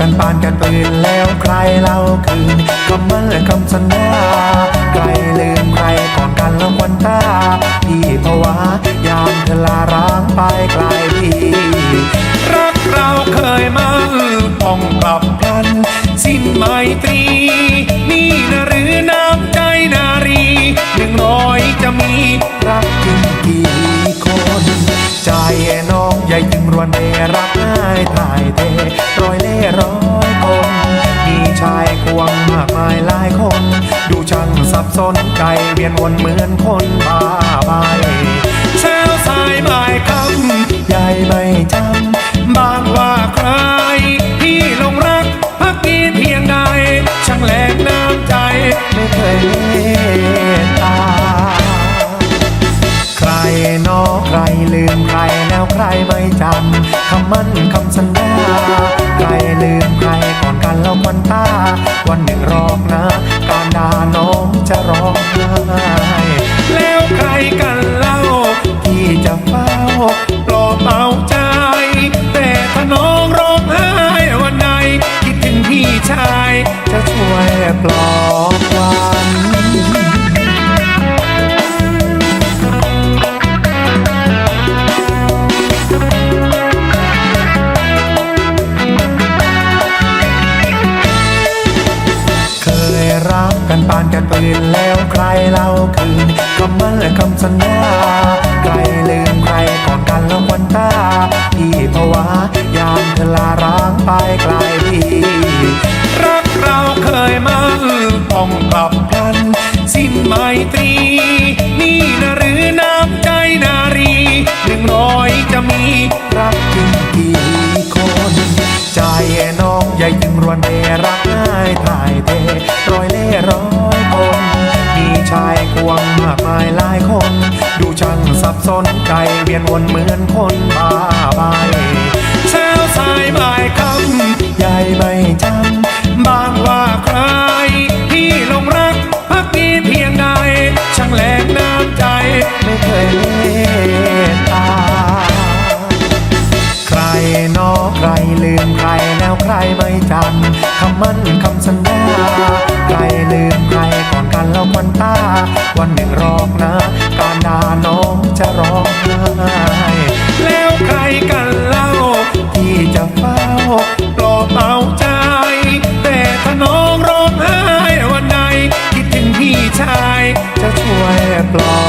กันปานกันปืนแล้วใครเล่าคืนคำมั่นและคำสัญญาใครลืมใครก่อนกันแล้วควันตาพี่ภาวะยามเธอลาร้างไปไกลพี่รักเราเคยมั่นต้องกลับพลัน สิ้นไมตรี นี่นะหรือน้ำใจนารีหนึ่งร้อยจะมีรักจริงกี่คน ใจน้องใหญ่จึงรวนเดรักง่ายถ่ายเท สับสนใจเวียนวนเหมือนคนบ้าใบเช้าสายบ่ายคำใหญ่ไม่จำบางว่าใคร ที่ลงรักพักดีเพียงใดช่างแหลกน้ำใจไม่เคยเมตตา ใครนอใครลืมใครแล้วใครไม่จำคำมั่นคำสัญญาใครลืมใครก่อนกันแล้ววันตา วันหนึ่งรอกนะการดาน้อง จะร้องไห้แล้วใครกันเล่าที่จะเฝ้าปลอบเอา กกันปานกันปืนแล้วใครเล่าคืนคำมั่นและคำสัญญาใครลืมใครก่อนกันแล้วควันตาพี่ภาวะยามเธอลาร้างไปไกลพี่รักเราเคยมั่นต้องกลับพลัน สิ้นไมตรี นี่นะหรือน้ำใจนารีหนึ่งร้อยจะมีรักจริงกี่คน ใจน้องใหญ่จึงรวนเดรักง่ายถ่าย วงมากมายหลายคน ดูช่างสับสนใจเวียนวนเหมือนคนบ้าใบเช้าสายบ่ายคำใหญ่ไม่จำบางว่าใคร ที่ลงรักพักดีเพียงใดช่างแหลกน้ำใจไม่เคยเมตตา ใครนอใครลืมใครแล้วใครไม่จำคำมั่นคำสัญญาใครลืมใคร กันแล้วมันตา วันหนึ่งรอกนะ การด่าน้องจะร้องไห้แล้วใครกันเล่า ที่จะเฝ้าปลอบเอาใจ แต่ถ้าน้องร้องไห้วันใดคิดถึงพี่ชายจะช่วยปลอบ